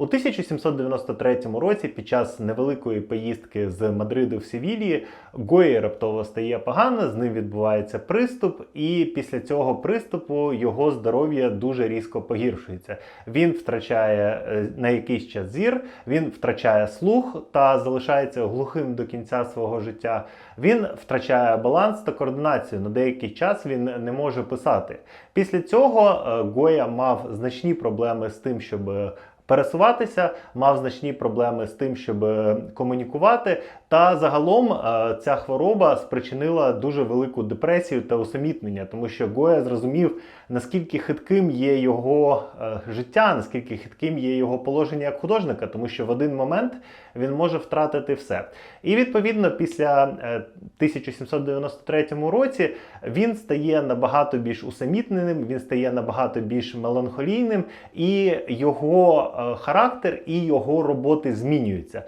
У 1793 році, під час невеликої поїздки з Мадриду в Севілії, Гої раптово стає погано, з ним відбувається приступ, і після цього приступу його здоров'я дуже різко погіршується. Він втрачає е, на якийсь час зір, він втрачає слух та залишається глухим до кінця свого життя. Він втрачає баланс та координацію. На деякий час він не може писати. Після цього е, Гоя мав значні проблеми з тим, щоб е, пересуватися, мав значні проблеми з тим, щоб е, комунікувати. Та загалом е, ця хвороба спричинила дуже велику депресію та усамітнення, тому що Гоя зрозумів, наскільки хитким є його е, життя, наскільки хитким є його положення як художника, тому що в один момент він може втратити все. І відповідно після е, 1793 році він стає набагато більш усамітненим, він стає набагато більш меланхолійним, і його характер і його роботи змінюються.